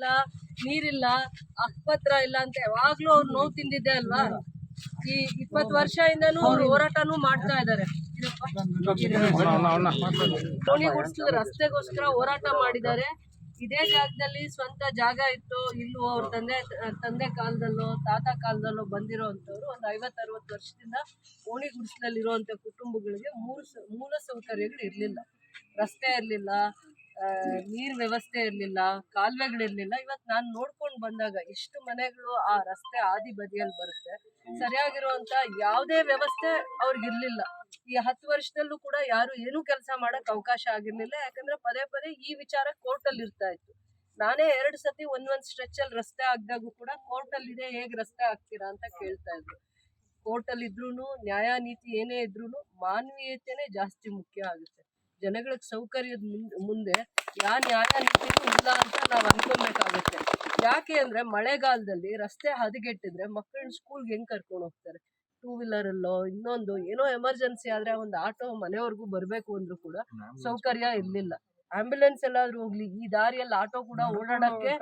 ಇಲ್ಲ, ನೀರಿಲ್ಲ, ಆಸ್ಪತ್ರೆ ಇಲ್ಲ ಅಂತ ಯಾವಾಗ್ಲೂ ಅವ್ರು ನೋವು ತಿಂದಿದ್ದೆ ಅಲ್ವಾ? ಈ ಇಪ್ಪತ್ತು ವರ್ಷದಿಂದನೂ ಅವ್ರು ಹೋರಾಟನೂ ಮಾಡ್ತಾ ಇದ್ದಾರೆ. ಕೋಣಿ ಗುಡಿಸ್ಲು ರಸ್ತೆಗೋಸ್ಕರ ಹೋರಾಟ ಮಾಡಿದ್ದಾರೆ. ಇದೇ ಜಾಗದಲ್ಲಿ ಸ್ವಂತ ಜಾಗ ಇತ್ತು. ಇಲ್ಲೂ ಅವ್ರ ತಂದೆ ತಂದೆ ಕಾಲದಲ್ಲೋ, ತಾತ ಕಾಲದಲ್ಲೋ ಬಂದಿರೋ ಅಂತವ್ರು ಒಂದು ಐವತ್ತರವತ್ತು ವರ್ಷದಿಂದ ಓಣಿ ಗುಡಿಸ್ಲಲ್ಲಿರುವಂಥ ಕುಟುಂಬಗಳಿಗೆ ಮೂಲ ಮೂಲ ಸೌಕರ್ಯಗಳು ಇರಲಿಲ್ಲ. ರಸ್ತೆ ಇರಲಿಲ್ಲ ನೀರ್ ವ್ಯವಸ್ಥೆ ಇರಲಿಲ್ಲ ಕಾಲುವೆಗಳಿರ್ಲಿಲ್ಲ ಇವತ್ತು ನಾನು ನೋಡ್ಕೊಂಡು ಬಂದಾಗ ಎಷ್ಟು ಮನೆಗಳು ಆ ರಸ್ತೆ ಆದಿ ಬದಿಯಲ್ಲಿ ಬರುತ್ತೆ. ಸರಿಯಾಗಿರುವಂತ ಯಾವುದೇ ವ್ಯವಸ್ಥೆ ಅವ್ರಿಗಿರ್ಲಿಲ್ಲ ಈ ಹತ್ತು ವರ್ಷದಲ್ಲೂ ಕೂಡ ಯಾರು ಏನು ಕೆಲಸ ಮಾಡಕ್ ಅವಕಾಶ ಆಗಿರ್ಲಿಲ್ಲ. ಯಾಕಂದ್ರೆ ಪದೇ ಪದೇ ಈ ವಿಚಾರ ಕೋರ್ಟಲ್ಲಿ ಇರ್ತಾ ಇತ್ತು. ನಾನೇ ಎರಡು ಸತಿ ಒಂದೊಂದ್ ಸ್ಟ್ರೆಚ್ ಅಲ್ಲಿ ರಸ್ತೆ ಆಗ್ದಾಗೂ ಕೂಡ ಕೋರ್ಟ್ ಅಲ್ಲಿ ಇದೆ ಹೇಗ್ ರಸ್ತೆ ಹಾಕ್ತೀರಾ ಅಂತ ಕೇಳ್ತಾ ಇದ್ರು. ಕೋರ್ಟ್ ಅಲ್ಲಿ ಇದ್ರೂನು ನ್ಯಾಯ ನೀತಿ ಏನೇ ಇದ್ರೂನು ಮಾನವೀಯತೆನೇ ಜಾಸ್ತಿ ಮುಖ್ಯ ಆಗುತ್ತೆ. ಜನಗಳಿಗೆ ಸೌಕರ್ಯದ ಮುಂದೆ ಯಾವ ನ್ಯಾಯ ನೀತಿನೂ ಇಲ್ಲ ಅಂತ ನಾವು ಅನ್ಕೊಬೇಕಾಗುತ್ತೆ ಯಾಕೆ ಅಂದ್ರೆ ಮಳೆಗಾಲದಲ್ಲಿ ರಸ್ತೆ ಹದಗೆಟ್ಟಿದ್ರೆ ಮಕ್ಕಳನ್ನ ಸ್ಕೂಲ್ಗೆ ಹೆಂಗ್ ಕರ್ಕೊಂಡು ಹೋಗ್ತಾರೆ? ಟೂ ವೀಲರಲ್ಲೋ ಇನ್ನೊಂದು ಏನೋ ಎಮರ್ಜೆನ್ಸಿ ಆದ್ರೆ ಒಂದು ಆಟೋ ಮನೆವರೆಗೂ ಬರ್ಬೇಕು ಅಂದ್ರೂ ಕೂಡ ಸೌಕರ್ಯ ಇರ್ಲಿಲ್ಲ. ಆಂಬ್ಯುಲೆನ್ಸ್ ಎಲ್ಲಾದ್ರೂ ಹೋಗ್ಲಿ ಈ ದಾರಿಯಲ್ಲಿ ಆಟೋ ಕೂಡ ಓಡಾಡಕ್ಕೆ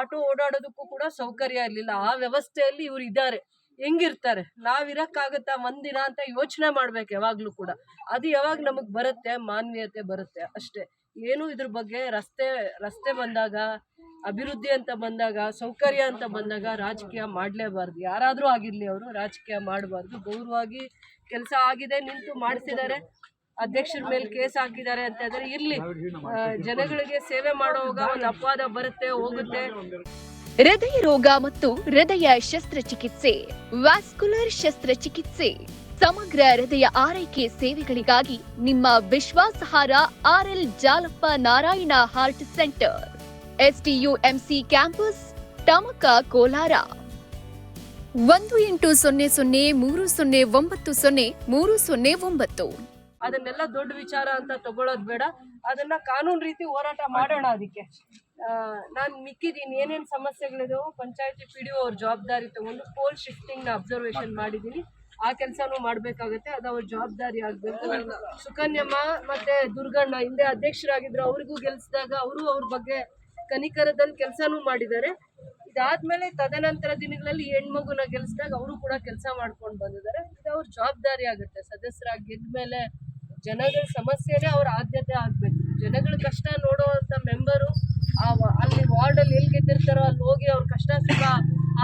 ಆಟೋ ಓಡಾಡೋದಕ್ಕೂ ಕೂಡ ಸೌಕರ್ಯ ಇರ್ಲಿಲ್ಲ. ಆ ವ್ಯವಸ್ಥೆಯಲ್ಲಿ ಇವ್ರು ಇದ್ದಾರೆ. ಹೆಂಗಿರ್ತಾರೆ? ನಾವ್ ಇರಕ್ಕಾಗತ್ತಾ ಒಂದಿನ ಅಂತ ಯೋಚನೆ ಮಾಡ್ಬೇಕು ಯಾವಾಗ್ಲೂ ಕೂಡ. ಅದು ಯಾವಾಗ ನಮಗ್ ಬರುತ್ತೆ? ಮಾನವೀಯತೆ ಬರುತ್ತೆ ಅಷ್ಟೇ. ಏನು ಇದ್ರ ಬಗ್ಗೆ ರಸ್ತೆ ರಸ್ತೆ ಬಂದಾಗ, ಅಭಿವೃದ್ಧಿ ಅಂತ ಬಂದಾಗ, ಸೌಕರ್ಯ ಅಂತ ಬಂದಾಗ ರಾಜಕೀಯ ಮಾಡಲೇಬಾರ್ದು. ಯಾರಾದರೂ ಆಗಿರಲಿ ಅವರು, ರಾಜಕೀಯ ಮಾಡಬಾರ್ದು. ಗೌರವವಾಗಿ ಕೆಲಸ ಆಗಿದೆ, ನಿಂತು ಮಾಡಿಸಿದ್ದಾರೆ. ಅಧ್ಯಕ್ಷರ ಮೇಲೆ ಕೇಸ್ ಹಾಕಿದ್ದಾರೆ ಅಂತ ಹೇಳಿದ್ರೆ ಇರ್ಲಿ. ಜನಗಳಿಗೆ ಸೇವೆ ಮಾಡುವಾಗ ಒಂದು ಅಪವಾದ ಬರುತ್ತೆ, ಹೋಗುತ್ತೆ. ಹೃದಯ ರೋಗ ಮತ್ತು ಹೃದಯ ಶಸ್ತ್ರಚಿಕಿತ್ಸೆ, ವ್ಯಾಸ್ಕುಲರ್ ಶಸ್ತ್ರಚಿಕಿತ್ಸೆ. ಸಮಗ್ರ ಹೃದಯ ಆರೈಕೆ ಸೇವೆಗಳಿಗಾಗಿ ನಿಮ್ಮ ವಿಶ್ವಾಸಾರ್ಹ RL Jalappa Narayana heart centre. STUMC campus Tamaka Kolar. ಒಂದು ಎಂಟು ಸೊನ್ನೆ ಸೊನ್ನೆ ಮೂರು ಸೊನ್ನೆ ಒಂಬತ್ತು ಸೊನ್ನೆ ಮೂರು ಸೊನ್ನೆ ಒಂಬತ್ತು. ಅದನ್ನೆಲ್ಲ ದೊಡ್ಡ ವಿಚಾರ ಅಂತ ತಗೊಳ್ಳೋದು ಬೇಡ. ಅದನ್ನ ಕಾನೂನು ರೀತಿ ಹೋರಾಟ ಮಾಡೋಣ ಅದಕ್ಕೆ. ನಾನು ಮಿಕ್ಕಿದ್ದೀನಿ ಏನೇನು ಸಮಸ್ಯೆಗಳಿದಾವೆ ಪಂಚಾಯತಿ ಪಿ ಡಿ ಅವ್ರ ಜವಾಬ್ದಾರಿ ತಗೊಂಡು ಪೋಲ್ ಶಿಫ್ಟಿಂಗ್ನ ಅಬ್ಸರ್ವೇಷನ್ ಮಾಡಿದೀನಿ. ಆ ಕೆಲಸನೂ ಮಾಡ್ಬೇಕಾಗತ್ತೆ, ಅದು ಅವ್ರ ಜವಾಬ್ದಾರಿ ಆಗ್ಬೇಕು. ಸುಕನ್ಯಮ್ಮ ಮತ್ತೆ ದುರ್ಗಣ್ಣ ಹಿಂದೆ ಅಧ್ಯಕ್ಷರಾಗಿದ್ರು, ಅವ್ರಿಗೂ ಗೆಲ್ಸಿದಾಗ ಅವರು ಅವ್ರ ಬಗ್ಗೆ ಕನಿಕರದಲ್ಲಿ ಕೆಲಸನೂ ಮಾಡಿದ್ದಾರೆ. ಇದಾದ್ಮೇಲೆ ತದನಂತರ ದಿನಗಳಲ್ಲಿ ಹೆಣ್ಮಗುನ ಗೆಲ್ಸಿದಾಗ ಅವರು ಕೂಡ ಕೆಲಸ ಮಾಡ್ಕೊಂಡು ಬಂದಿದ್ದಾರೆ. ಇದು ಅವ್ರ ಜವಾಬ್ದಾರಿ ಆಗುತ್ತೆ. ಸದಸ್ಯರಾಗಿ ಗೆದ್ಮೇಲೆ ಜನಗಳ ಸಮಸ್ಯೆನೇ ಅವ್ರ ಆದ್ಯತೆ ಆಗ್ಬೇಕು. ಜನಗಳ ಕಷ್ಟ ನೋಡುವಂತ ಮೆಂಬರು ಆ ಅಲ್ಲಿ ವಾರ್ಡಲ್ಲಿ ಎಲ್ಲಿ ಗೆದ್ದಿರ್ತಾರೋ ಅಲ್ಲಿ ಹೋಗಿ ಅವ್ರ ಕಷ್ಟ ಸುಖ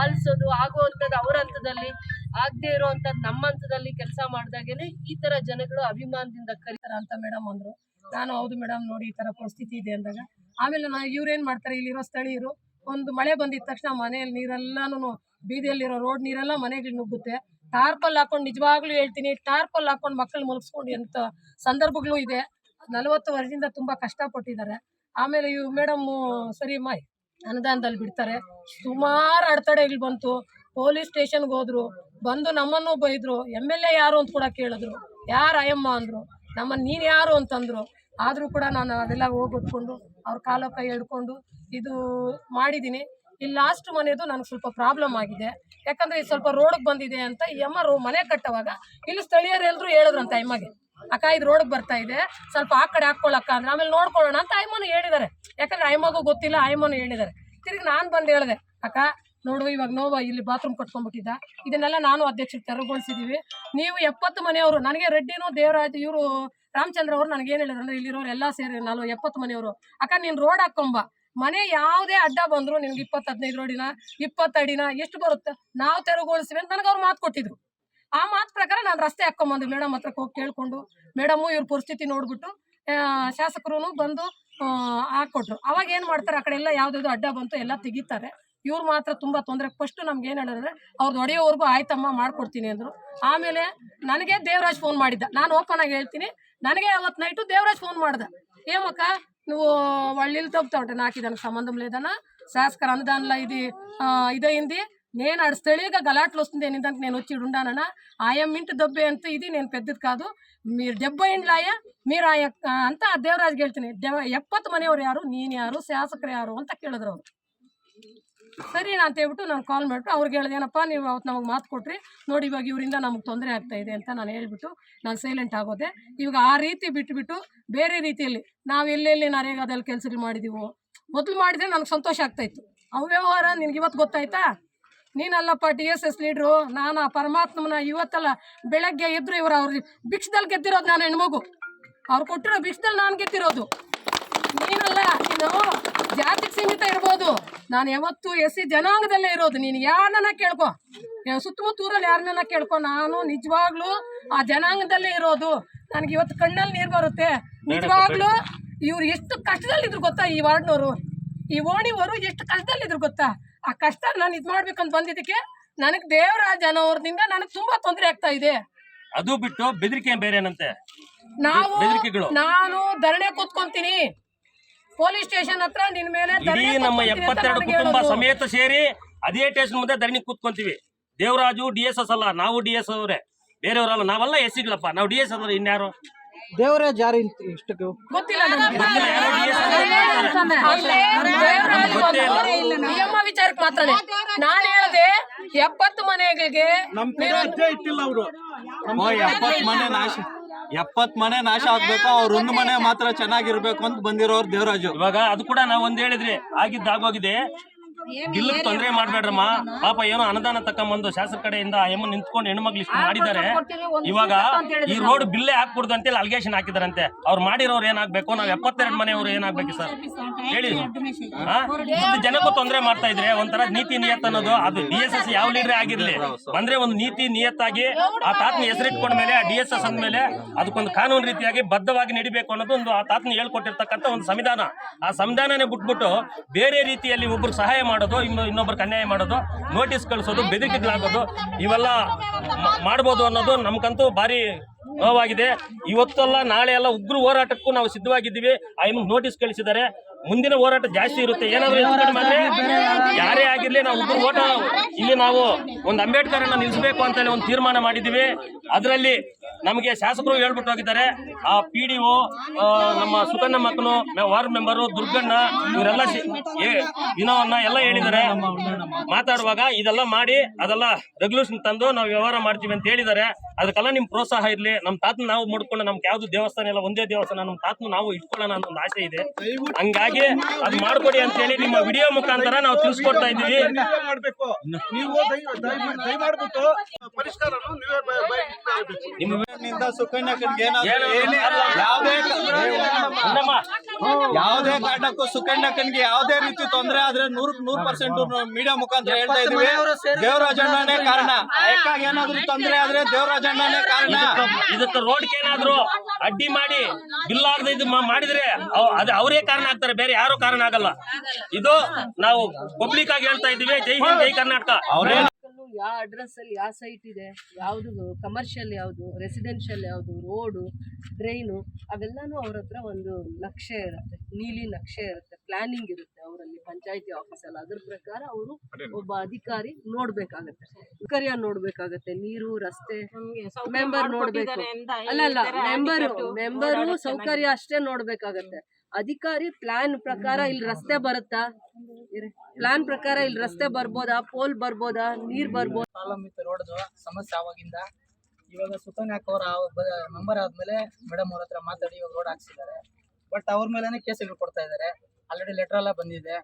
ಆಲಿಸೋದು, ಆಗುವಂಥದ್ದು ಅವ್ರ ಹಂತದಲ್ಲಿ. ಆಗದೆ ಇರುವಂತ ನಮ್ಮ ಹಂತದಲ್ಲಿ ಕೆಲಸ ಮಾಡಿದಾಗೇನೆ ಈ ತರ ಜನಗಳು ಅಭಿಮಾನದಿಂದ ಕರೀತಾರ ಅಂತ ಮೇಡಮ್ ಅಂದ್ರು. ನಾನು ಹೌದು ಮೇಡಮ್ ನೋಡಿ ಈ ತರ ಪರಿಸ್ಥಿತಿ ಇದೆ ಅಂದಾಗ. ಆಮೇಲೆ ನಾ ಇವ್ರೇನ್ ಮಾಡ್ತಾರೆ? ಇಲ್ಲಿರೋ ಸ್ಥಳೀಯರು ಒಂದು ಮಳೆ ಬಂದಿದ ತಕ್ಷಣ ಮನೆಯಲ್ಲಿ ನೀರೆಲ್ಲಾನು ಬೀದಿಯಲ್ಲಿರೋ ರೋಡ್ ನೀರೆಲ್ಲ ಮನೆಗೆ ನುಗ್ಗುತ್ತೆ. ಟಾರ್ಪಲ್ ಹಾಕೊಂಡು ನಿಜವಾಗ್ಲೂ ಹೇಳ್ತೀನಿ, ಟಾರ್ಪಲ್ ಹಾಕೊಂಡು ಮಕ್ಕಳು ಮಲಗಿಸ್ಕೊಂಡು ಎಂತ ಸಂದರ್ಭಗಳು ಇದೆ. ನಲವತ್ತು ವರ್ಷದಿಂದ ತುಂಬಾ ಕಷ್ಟಪಟ್ಟಿದ್ದಾರೆ. ಆಮೇಲೆ ಇವ್ ಮೇಡಮ್ ಸರಿ ಮಾಯ್ ಅನುದಾನದಲ್ಲಿ ಬಿಡ್ತಾರೆ. ಸುಮಾರು ಅಡೆತಡೆಗಳು ಬಂತು. ಪೊಲೀಸ್ ಸ್ಟೇಷನ್ಗೆ ಹೋದ್ರು, ಬಂದು ನಮ್ಮನ್ನು ಬೈದ್ರು, ಎಂ ಎಲ್ ಎ ಯಾರು ಅಂತ ಕೂಡ ಕೇಳಿದ್ರು. ಯಾರು ಅಯ್ಯಮ್ಮ ಅಂದರು ನಮ್ಮನ್ನ ನೀನು ಯಾರು ಅಂತಂದ್ರು. ಆದರೂ ಕೂಡ ನಾನು ಅದೆಲ್ಲ ಹೋಗ್ಬಿಟ್ಕೊಂಡು ಅವ್ರ ಕಾಲ ಕೈ ಹಿಡ್ಕೊಂಡು ಇದು ಮಾಡಿದ್ದೀನಿ ಇಲ್ಲಿ ಲಾಸ್ಟ್ ಮನೆಯದು ನನಗೆ ಸ್ವಲ್ಪ ಪ್ರಾಬ್ಲಮ್ ಆಗಿದೆ. ಯಾಕಂದ್ರೆ ಇದು ಸ್ವಲ್ಪ ರೋಡ್ಗೆ ಬಂದಿದೆ ಅಂತ ಈ ಅಮ್ಮ ಮನೆ ಕಟ್ಟುವಾಗ ಇಲ್ಲಿ ಸ್ಥಳೀಯರೆಲ್ಲರೂ ಹೇಳಿದ್ರು ಅಂತ ಅಮ್ಮಗೆ ಅಕ್ಕ, ಇದು ರೋಡ್ಗೆ ಬರ್ತಾ ಇದೆ, ಸ್ವಲ್ಪ ಆ ಕಡೆ ಹಾಕ್ಕೊಳ್ಳಕ್ಕ ಅಂದ್ರೆ. ಆಮೇಲೆ ನೋಡ್ಕೊಳ್ಳೋಣ ಅಂತ ಅಯ್ಯಮ್ಮನು ಹೇಳಿದ್ದಾರೆ ಯಾಕಂದ್ರೆ ಅಯ್ಯಮ್ಮಗೂ ಗೊತ್ತಿಲ್ಲ, ಅಯ್ಯಮ್ಮನು ಹೇಳಿದ್ದಾರೆ ತಿರುಗಿ ನಾನು ಬಂದು ಹೇಳಿದೆ, ಅಕ್ಕ ನೋಡು ಇವಾಗ ನೋವು ಇಲ್ಲಿ ಬಾತ್ರೂಮ್ ಕಟ್ಕೊಂಡ್ಬಿಟ್ಟಿದ್ದ. ಇದನ್ನೆಲ್ಲ ನಾನು ಅಧ್ಯಕ್ಷರು ತೆರವುಗೊಳಿಸಿದೀವಿ. ನೀವು ಎಪ್ಪತ್ತು ಮನೆಯವರು, ನನಗೆ ರೆಡ್ಡಿನೂ ದೇವರಾಜ್, ಇವರು ರಾಮಚಂದ್ರ ಅವರು ನನಗೆ ಏನು ಹೇಳಿದ್ರು ಅಂದ್ರೆ ಇಲ್ಲಿರೋರು ಎಲ್ಲ ಸೇರಿ ನಾಲ್ವ ಎಪ್ಪತ್ತು ಮನೆಯವರು. ಅಕ್ಕ, ನೀನು ರೋಡ್ ಹಾಕೊಂಬ. ಮನೆ ಯಾವುದೇ ಅಡ್ಡ ಬಂದ್ರು ನಿಮ್ಗೆ ಇಪ್ಪತ್ತು ಹದಿನೈದು ರೋಡಿನ ಇಪ್ಪತ್ತು ಅಡಿನ, ಎಷ್ಟು ಬರುತ್ತೆ? ನಾವು ತೆರವುಗೊಳಿಸ್ತೀವಿ ಅಂತ ನನಗೆ ಅವ್ರು ಮಾತು ಕೊಟ್ಟಿದ್ರು. ಆ ಮಾತು ಪ್ರಕಾರ ನಾನು ರಸ್ತೆ ಹಾಕೊಂಬಂದು ಮೇಡಮ್ ಹತ್ರಕ್ಕೆ ಹೋಗಿ ಕೇಳಿಕೊಂಡು, ಮೇಡಮು ಇವ್ರ ಪರಿಸ್ಥಿತಿ ನೋಡ್ಬಿಟ್ಟು ಶಾಸಕರು ಬಂದು ಹಾಕ್ಕೊಟ್ರು ಅವಾಗ ಏನು ಮಾಡ್ತಾರೆ? ಆ ಕಡೆ ಎಲ್ಲ ಯಾವ್ದಾದ್ರು ಅಡ್ಡ ಬಂತು, ಎಲ್ಲ ತೆಗಿತಾರೆ. ಇವ್ರು ಮಾತ್ರ ತುಂಬಾ ತೊಂದರೆ ಫಸ್ಟ್ ನಮ್ಗೆ ಏನು ಹೇಳಿದ್ರೆ ಅವ್ರದ್ದು ಹೊಡೆಯೋವರೆಗೂ ಆಯ್ತಮ್ಮ ಮಾಡ್ಕೊಡ್ತೀನಿ ಅಂದ್ರು ಆಮೇಲೆ ನನಗೆ ದೇವರಾಜ್ ಫೋನ್ ಮಾಡಿದ್ದ ನಾನು ಓಪನ್ ಆಗಿ ಹೇಳ್ತೀನಿ ನನಗೆ ಅವತ್ತು ನೈಟು ದೇವರಾಜ್ ಫೋನ್ ಮಾಡ್ದ ఏమక్క నువ్వు వాళ్ళు ఇల్లు తప్పుతా ఉంటే నాకు దానికి సంబంధం లేదన్నా శాస్కర్ అనుదానిలో ఇది ఆ, ఇదయింది నేను ఆడ స్థళీగా గలాట్లు వస్తుంది నేను దానికి నేను వచ్చి ఉండానన్నా ఆయా ఇంటి దెబ్బ ఎంత ఇది నేను పెద్దది కాదు మీరు డెబ్బై ఇండ్లు ఆయా మీరు ಆಯ ಅಂತ ದೇವರಾಜ್ಗೆ ಹೇಳ್ತೀನಿ ದೇವ ಎಪ್ಪತ್ತು ಮನೆಯವ್ರು ಯಾರು ನೀನು ಯಾರು ಶಾಸಕರು ಯಾರು ಅಂತ ಕೇಳಿದ್ರು ಅವ್ರು ಸರಿ ನಾನು ಹೇಳ್ಬಿಟ್ಟು ನಾನು ಕಾಲ್ ಮಾಡಿಬಿಟ್ಟು ಅವ್ರಿಗೆ ಹೇಳಿದೆ, ಏನಪ್ಪ ನೀವು ಅವತ್ತು ನಮಗೆ ಮಾತು ಕೊಟ್ರಿ, ನೋಡಿ ಇವಾಗ ಇವರಿಂದ ನಮಗೆ ತೊಂದರೆ ಆಗ್ತಾ ಇದೆ ಅಂತ ನಾನು ಹೇಳ್ಬಿಟ್ಟು ನಾನು ಸೈಲೆಂಟ್ ಆಗೋದೆ. ಇವಾಗ ಆ ರೀತಿ ಬಿಟ್ಬಿಟ್ಟು ಬೇರೆ ರೀತಿಯಲ್ಲಿ ನಾವು ಎಲ್ಲೆಲ್ಲಿ ನರೇಗಾದಲ್ಲಿ ಕೆಲಸ ಮಾಡಿದೀವು, ಮೊದಲು ಮಾಡಿದ್ರೆ ನನಗೆ ಸಂತೋಷ ಆಗ್ತಾಯಿತ್ತು ಅವ್ಯವಹಾರ ನಿನಗೆ ಇವತ್ತು ಗೊತ್ತಾಯ್ತಾ? ನೀನಲ್ಲಪ್ಪ ಟಿ ಎಸ್ ಎಸ್ ಲೀಡ್ರು ನಾನು ಆ ಪರಮಾತ್ಮನ ಇವತ್ತಲ್ಲ ಬೆಳಗ್ಗೆ ಎದ್ರು ಇವರು ಅವ್ರ ಭಿಕ್ಷದಲ್ಲಿ ಗೆದ್ದಿರೋದು ನಾನು ಹೆಣ್ಮಗು. ಅವ್ರು ಕೊಟ್ಟಿರೋ ಭಿಕ್ಷದಲ್ಲಿ ನಾನು ಗೆದ್ದಿರೋದು ನೀನಲ್ಲ ನೀನು ಜಾತಿಗೆ ಸೀಮಿತ ಇರ್ಬೋದು ನಾನು ಯಾವತ್ತು ಎಸ್ ಸಿ ಜನಾಂಗದಲ್ಲೇ ಇರೋದು. ನೀನು ಯಾರನ್ನ ಕೇಳ್ಕೊ? ಸುತ್ತಮುತ್ತ ಊರಲ್ಲಿ ಯಾರನ್ನ ಕೇಳ್ಕೊ? ನಾನು ನಿಜವಾಗ್ಲೂ ಆ ಜನಾಂಗದಲ್ಲೇ ಇರೋದು. ನನಗೆ ಇವತ್ತು ಕಣ್ಣಲ್ಲಿ ನೀರು ಬರುತ್ತೆ. ನಿಜವಾಗ್ಲೂ ಇವ್ರು ಎಷ್ಟು ಕಷ್ಟದಲ್ಲಿದ್ರು ಗೊತ್ತಾ ಈ ವಾರ್ಡ್ನವರು? ಈ ಓಣಿವರು ಎಷ್ಟು ಕಷ್ಟದಲ್ಲಿದ್ರು ಗೊತ್ತಾ? ಆ ಕಷ್ಟ ನಾನು ಇದು ಮಾಡ್ಬೇಕಂತ ಬಂದಿದ್ದಕ್ಕೆ ನನಗೆ ದೇವರಾಜ ಅನ್ನೋರ್ದಿಂದ ನನಗೆ ತುಂಬಾ ತೊಂದರೆ ಆಗ್ತಾ ಇದೆ. ಅದು ಬಿಟ್ಟು ಬೆದರಿಕೆ ಬೇರೆನಂತೆ? ನಾವು ಬೆದರಿಕೆಗಳು. ನಾನು ಧರಣೆ ಕೂತ್ಕೊಂತೀನಿ. ಪೊಲೀಸ್ ಸ್ಟೇಷನ್ ಹತ್ರ ನಿನ್ ಮೇಲೆ ಇಡೀ ನಮ್ಮ ಎಪ್ಪತ್ತೆರಡು ಕುಟುಂಬ ಸಮೇತ ಸೇರಿ ಅದೇ ಸ್ಟೇಷನ್ ಮುಂದೆ ಧರಣಿ ಕೂತ್ಕೊಂತೀವಿ. ದೇವರಾಜು ಡಿ ಎಸ್ ಎಸ್ ಅಲ್ಲ ನಾವು ಡಿ ಎಸ್ ಅವರೇ. ಬೇರೆಯವರಲ್ಲ ನಾವೆಲ್ಲ ಎಸ್ ಸಿಗಳಪ್ಪ. ನಾವು ಡಿ ಎಸ್ ಅಂದ್ರೆ ಇನ್ಯಾರು? ದೇವರಾಜ್ ಯಾರು ಇಷ್ಟಕ್ಕೆ? ನಿಯಮ ವಿಚಾರಕ್ಕೆ ಮಾತ್ರನೇ ನಾನು ಹೇಳದೆ ಎಪ್ಪತ್ತು ಮನೆಗಳಿಗೆ ಇಟ್ಟಿಲ್ಲ ಅವರು. ಎಪ್ಪತ್ ಮನೆ ನಾಶ ಆಗ್ಬೇಕು ಅವ್ರ ಒಂದು ಮನೆ ಮಾತ್ರ ಚೆನ್ನಾಗಿರ್ಬೇಕು ಅಂತ ಬಂದಿರೋರು ದೇವರಾಜು. ಇವಾಗ ಅದು ಕೂಡ ನಾವ್ ಒಂದ್ ಹೇಳಿದ್ರಿ ಆಗಿದ್ದು ಗಿಲ್ಲಕ್ ತೊಂದರೆ ಮಾಡ್ಬೇಡ್ರಮ್ಮ. ಪಾಪ ಏನೋ ಅನುದಾನ ತಕೊಂಬಂದು ಶಾಸಕ ಕಡೆಯಿಂದ ಆ ಎಮ್ಮ ನಿಂತ್ಕೊಂಡು ಹೆಣ್ಮಕ್ಳು ಇಷ್ಟು ಮಾಡಿದ್ದಾರೆ. ಇವಾಗ ಈ ರೋಡ್ ಬಿಲ್ಲೇ ಹಾಕ್ಬಿಡ್ದು ಅಂತೇಳಿ ಅಲ್ಗೇಷನ್ ಹಾಕಿದಾರಂತೆ ಅವ್ರು ಮಾಡಿರೋರು ಏನಾಗ್ಬೇಕು? ನಾವ್ ಎಪ್ಪತ್ತೆರಡು ಮನೆಯವರು ಏನಾಗ್ಬೇಕು ಸರ್? ಹೇಳಿ. ಜನಕ್ಕೂ ತೊಂದರೆ ಮಾಡ್ತಾ ಇದ್ರೆ ಒಂಥರ ನೀತಿ ನಿಯತ್ ಅನ್ನೋದು ಅದು ಡಿ ಎಸ್ ಎಸ್ ಯಾವ ಲೀಡರ್ ಆಗಿರ್ಲಿ. ಬಂದ್ರೆ ಒಂದು ನೀತಿ ನಿಯತ್ತಾಗಿ ಆ ತಾತನ ಹೆಸರಿಟ್ಕೊಂಡ ಮೇಲೆ ಆ ಡಿ ಎಸ್ ಎಸ್ ಅಂದ್ಮೇಲೆ ಅದಕ್ಕೊಂದು ಕಾನೂನು ರೀತಿಯಾಗಿ ಬದ್ಧವಾಗಿ ನಡಿಬೇಕು ಅನ್ನೋದು ಒಂದು ಆ ತಾತ್ನ ಹೇಳ್ಕೊಟ್ಟಿರ್ತಕ್ಕಂಥ ಒಂದು ಸಂವಿಧಾನ. ಆ ಸಂವಿಧಾನನೇ ಬಿಟ್ಬಿಟ್ಟು ಬೇರೆ ರೀತಿಯಲ್ಲಿ ಒಬ್ರು ಸಹಾಯ ಮಾಡೋದು, ಇನ್ನು ಇನ್ನೊಬ್ಬರಿಗೆ ಅನ್ಯಾಯ ಮಾಡೋದು ನೋಟಿಸ್ ಕಳಿಸೋದು ಬೆದರಿಕೆಗಳಾಗೋದು ಇವೆಲ್ಲ ಮಾಡ್ಬೋದು ಅನ್ನೋದು ನಮ್ಗಂತೂ ಭಾರಿ ನೋವಾಗಿದೆ. ಇವತ್ತಲ್ಲ, ನಾಳೆ ಎಲ್ಲ ಉಗ್ರ ಹೋರಾಟಕ್ಕೂ ನಾವು ಸಿದ್ಧವಾಗಿದ್ದೀವಿ. ಆ ನೋಟಿಸ್ ಕಳಿಸಿದ್ದಾರೆ. ಮುಂದಿನ ಹೋರಾಟ ಜಾಸ್ತಿ ಇರುತ್ತೆ. ಏನಾದರೂ ಯಾರೇ ಆಗಿರಲಿ ನಾವು ಉಗ್ರ ಓಟ ಇಲ್ಲಿ ನಾವು ಒಂದು ಅಂಬೇಡ್ಕರ್ ಅನ್ನ ನಿಲ್ಲಿಸಬೇಕು ಅಂತೇಳಿ ಒಂದು ತೀರ್ಮಾನ ಮಾಡಿದ್ದೀವಿ. ಅದರಲ್ಲಿ ನಮಗೆ ಶಾಸಕರು ಹೇಳ್ಬಿಟ್ಟು ಹೋಗಿದ್ದಾರೆ. ಆ ಪಿ ಡಿ ಒ ನಮ್ಮ ಸುಕನ್ಯ ಮಕ್ಕಳು ವಾರ್ಡ್ ಮೆಂಬರು ದುರ್ಗಣ್ಣ ಇವರೆಲ್ಲ ದಿನವನ್ನ ಎಲ್ಲ ಹೇಳಿದ್ದಾರೆ. ಮಾತಾಡುವಾಗ ಇದೆಲ್ಲ ಮಾಡಿ ಅದೆಲ್ಲ ರೆಗ್ಯುಲೇಷನ್ ತಂದು ನಾವು ವ್ಯವಹಾರ ಮಾಡ್ತೀವಿ ಅಂತ ಹೇಳಿದ್ದಾರೆ. ಅದಕ್ಕೆಲ್ಲ ನಿಮ್ ಪ್ರೋತ್ಸಾಹ ಇರಲಿ. ನಮ್ಮ ತಾತನ ನಾವು ಮುಡ್ಕೊಂಡು ನಮ್ಗೆ ಯಾವ್ದು ದೇವಸ್ಥಾನ ಇಲ್ಲ ಒಂದೇ ದೇವಸ್ಥಾನ ನಮ್ಮ ತಾತನ ನಾವು ಇಟ್ಕೊಳ್ಳೋಣ ಅನ್ನೋ ಒಂದು ಆಸೆ ಇದೆ. ಹಂಗಾಗಿ ಅದು ಮಾಡ್ಕೊಡಿ ಅಂತ ಹೇಳಿ ನಿಮ್ಮ ವಿಡಿಯೋ ಮುಖಾಂತರ ನಾವು ತಿಳಿಸ್ಕೊಡ್ತಾ ಇದ್ದೀವಿ. ನೀವು ನಿಂದ ಸುಕನ್ಯಾ ಯಾವ್ದೇ ಕಾರಣಕ್ಕೂ ಸುಕನ್ಯಾ ಕಣ್ಗೆ ಯಾವ್ದೇ ರೀತಿ ತೊಂದ್ರೆ ಆದ್ರೆ ನೂರ್ ನೂರ್ ಪರ್ಸೆಂಟ್ ಮೀಡಿಯಾ ಮುಖಾಂತರ ಹೇಳ್ತಾ ಇದೀವಿ ದೇವರಾಜಣ್ಣನೇ ಕಾರಣ. ಯಾಕಾಗ ಏನಾದ್ರು ತೊಂದರೆ ಆದ್ರೆ ದೇವರಾಜಣ್ಣನೇ ಕಾರಣ. ಇದಕ್ಕೆ- ರೋಡ್ ಏನಾದ್ರು ಅಡ್ಡಿ ಮಾಡಿ ಬಿಲ್ಲಾರ್ದ ಆಗದೆ ಇದು ಮಾಡಿದ್ರೆ ಅದ ಅದು ಅವರೇ ಕಾರಣ ಆಗ್ತಾರೆ. ಬೇರೆ ಯಾರು ಕಾರಣ ಆಗಲ್ಲ. ಇದು ನಾವು ಪಬ್ಲಿಕ್ ಆಗಿ ಹೇಳ್ತಾ ಇದೀವಿ ಜೈ ಹಿಂದ್ ಜೈ ಕರ್ನಾಟಕ. ಅವ್ರೇ ಯಾವ ಅಡ್ರೆಸ್ ಅಲ್ಲಿ ಯಾವ ಸೈಟ್ ಇದೆ ಯಾವುದು ಕಮರ್ಷಿಯಲ್ ಯಾವುದು ರೆಸಿಡೆನ್ಷಿಯಲ್ ಯಾವುದು ರೋಡು ಡ್ರೈನು ಅವೆಲ್ಲನೂ ಅವ್ರ ಹತ್ರ ಒಂದು ನಕ್ಷೆ ಇರುತ್ತೆ ನೀಲಿ ನಕ್ಷೆ ಇರುತ್ತೆ ಪ್ಲಾನಿಂಗ್ ಇರುತ್ತೆ ಅವರಲ್ಲಿ ಪಂಚಾಯತಿ ಆಫೀಸಲ್ಲಿ ಅದ್ರ ಪ್ರಕಾರ ಅವರು ಒಬ್ಬ ಅಧಿಕಾರಿ ನೋಡ್ಬೇಕಾಗತ್ತೆ. ಸೌಕರ್ಯ ನೋಡ್ಬೇಕಾಗತ್ತೆ ನೀರು ರಸ್ತೆ ಮೆಂಬರ್ ನೋಡ್ಬೇಕು. ಅಲ್ಲ ಅಲ್ಲ ಮೆಂಬರ್ ಮೆಂಬರು ಸೌಕರ್ಯ ಅಷ್ಟೇ ನೋಡ್ಬೇಕಾಗತ್ತೆ. ಅಧಿಕಾರಿ ಪ್ಲಾನ್ ಪ್ರಕಾರ ಇಲ್ಲಿ ರಸ್ತೆ ಬರುತ್ತಾ? ಪ್ಲಾನ್ ಪ್ರಕಾರ ಇಲ್ಲಿ ರಸ್ತೆ ಬರ್ಬೋದಾ? ಪೋಲ್ ಬರ್ಬೋದಾ? ನೀರ್ ಬರ್ಬೋದಾ? ಅವಲಂಬಿತ ರೋಡ್ದು ಸಮಸ್ಯೆ ಆವಾಗಿಂದ. ಇವಾಗ ಸುಕನ್ಯಾಕ್ ಅವರ ಮೆಂಬರ್ ಆದ್ಮೇಲೆ ಮೇಡಮ್ ಅವ್ರ ಹತ್ರ ಮಾತಾಡಿ ಇವಾಗ ರೋಡ್ ಹಾಕ್ಸಿದ್ದಾರೆ. ಬಟ್ ಅವ್ರ ಮೇಲೆನೆ ಕೇಸ್ಗಳು ಕೊಡ್ತಾ ಇದ್ದಾರೆ ಆಲ್ರೆಡಿ ಲೆಟರ್ ಎಲ್ಲ ಬಂದಿದೆ.